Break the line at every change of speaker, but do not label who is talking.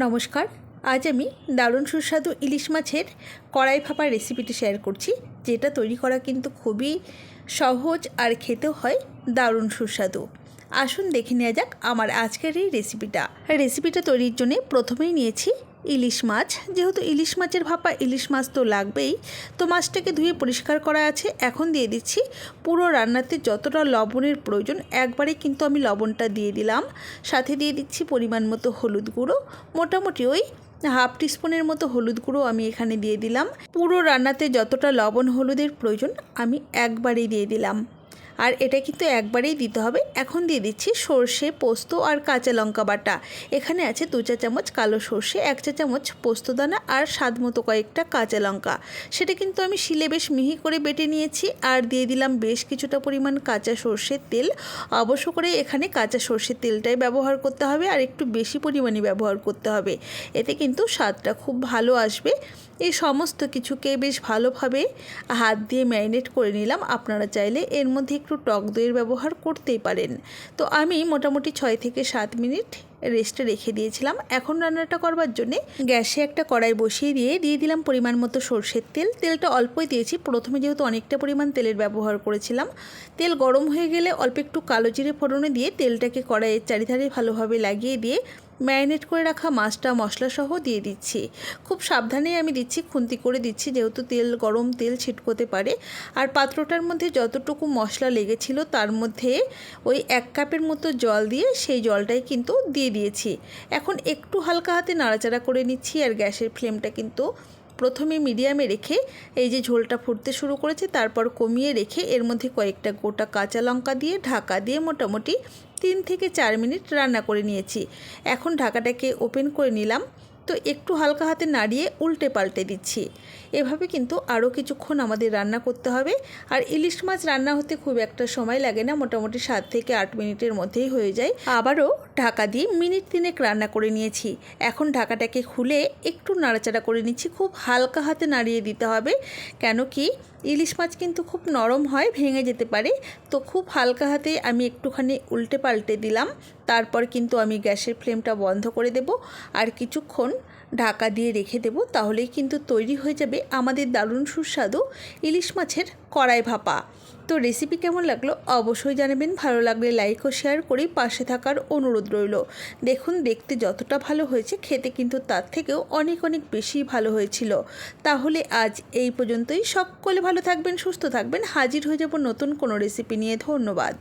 নমস্কার, আজ আমি দারুণ সুস্বাদু ইলিশ মাছের কড়াই ভাপা রেসিপিটি শেয়ার করছি, যেটা তৈরি করা কিন্তু খুবই সহজ আর খেতে হয় দারুণ সুস্বাদু। আসুন দেখে নেওয়া যাক আমার আজকের এই রেসিপিটা রেসিপিটা তৈরির জন্য প্রথমেই নিয়েছি ইলিশ মাছ, যেহেতু ইলিশ মাছের ভাপা ইলিশ মাছ তো লাগবেই, তো মাছটাকে ধুয়ে পরিষ্কার করা আছে। এখন দিয়ে দিচ্ছি পুরো রান্নাতে যতটা লবণের প্রয়োজন একবারে কিন্তু আমি লবণটা দিয়ে দিলাম। সাথে দিয়ে দিচ্ছি পরিমাণ মতো হলুদ গুঁড়ো, মোটামুটি ওই হাফ টিস্পুনের মতো হলুদ গুঁড়ো আমি এখানে দিয়ে দিলাম। পুরো রান্নাতে যতটা লবণ হলুদের প্রয়োজন, আমি একবারেই দিয়ে দিলাম। আর এটা কিন্তু একবারেই দিতে হবে। এখন দিয়ে দিচ্ছি সর্ষে, পোস্ত আর কাঁচা লঙ্কা বাটা। এখানে আছে দু চা চামচ কালো সর্ষে, এক চা চামচ পোস্তদানা আর স্বাদ মতো কয়েকটা কাঁচা লঙ্কা। সেটা কিন্তু আমি শিলে বেশ মিহি করে বেটে নিয়েছি আর দিয়ে দিলাম বেশ কিছুটা পরিমাণ কাঁচা সর্ষের তেল। অবশ্য করে এখানে কাঁচা সর্ষের তেলটাই ব্যবহার করতে হবে আর একটু বেশি পরিমাণে ব্যবহার করতে হবে। এতে কিন্তু স্বাদটা খুব ভালো আসবে। এই সমস্ত কিছুকে বেশ ভালোভাবে হাত দিয়ে ম্যারিনেট করে নিলাম। আপনারা চাইলে এর মধ্যে একটু টক দইয়ের ব্যবহার করতেই পারেন। তো আমি মোটামুটি ছয় থেকে সাত মিনিট রেস্টে রেখে দিয়েছিলাম। এখন রান্নাটা করবার জন্যে গ্যাসে একটা কড়াই বসিয়ে দিয়ে দিয়ে দিলাম পরিমাণ মতো সর্ষের তেল। তেলটা অল্পই দিয়েছি। প্রথমে যেহেতু অনেকটা পরিমাণ তেলের ব্যবহার করেছিলাম। তেল গরম হয়ে গেলে অল্প একটু কালো জিরে ফোড়নে দিয়ে তেলটাকে কড়াইয়ের চারিধারে ভালোভাবে লাগিয়ে দিয়ে ম্যারিনেট করে রাখা মাছটা মশলাসহ দিয়ে দিচ্ছি। খুব সাবধানেই আমি দিচ্ছি, খুন্তি করে দিচ্ছি, যেহেতু তেল, গরম তেল ছিটকোতে পারে। আর পাত্রটার মধ্যে যতটুকু মশলা লেগেছিল, তার মধ্যে ওই এক কাপের মতো জল দিয়ে সেই জলটাই কিন্তু দিয়ে দিয়েছি। এখন একটু হালকা হাতে নাড়াচাড়া করে নিচ্ছি, আর গ্যাসের ফ্লেমটা কিন্তু প্রথমে মিডিয়ামে রেখে এই যে ঝোলটা ফুটতে শুরু করেছে, তারপর কমিয়ে রেখে এর মধ্যে কয়েকটা গোটা কাঁচা লঙ্কা দিয়ে, ঢাকা দিয়ে মোটামুটি তিন থেকে চার মিনিট রান্না করে নিয়েছি। এখন ঢাকাটাকে ওপেন করে নিলাম। তো একটু হালকা হাতে নাড়িয়ে উল্টে পাল্টে দিচ্ছি। এভাবে কিন্তু আরও কিছুক্ষণ আমাদের রান্না করতে হবে। আর ইলিশ মাছ রান্না হতে খুব একটা সময় লাগে না, মোটামুটি সাত থেকে আট মিনিটের মধ্যেই হয়ে যায়। আবারও ঢাকা দিয়ে মিনিট তিনেক রান্না করে নিয়েছি। এখন ঢাকাটাকে খুলে একটু নাড়াচাড়া করে নিচ্ছি। খুব হালকা হাতে নাড়িয়ে দিতে হবে। কেন কি ইলিশ মাছ কিন্তু খুব নরম হয়, ভেঙে যেতে পারে। তো খুব হালকা হাতে আমি একটুখানি উল্টে পাল্টে দিলাম। তারপর কিন্তু আমি গ্যাসের ফ্লেমটা বন্ধ করে দেব। আর কিছুক্ষণ ঢাকা দিয়ে রেখে দেব, তাহলেই কিন্তু তৈরি হয়ে যাবে আমাদের দারুণ সুস্বাদু ইলিশ মাছের কড়াই ভাপা। তো রেসিপি কেমন লাগল অবশ্যই জানাবেন, ভালো লাগলে লাইক ও শেয়ার করে পাশে থাকার অনুরোধ রইল। দেখুন, দেখতে যতটা ভালো হয়েছে, খেতে কিন্তু তার থেকেও অনেক অনেক বেশি ভালো হয়েছিল। তাহলে আজ এই পর্যন্তই। সকলে ভালো থাকবেন, সুস্থ থাকবেন। হাজির হয়ে যাব নতুন কোনো রেসিপি নিয়ে। ধন্যবাদ।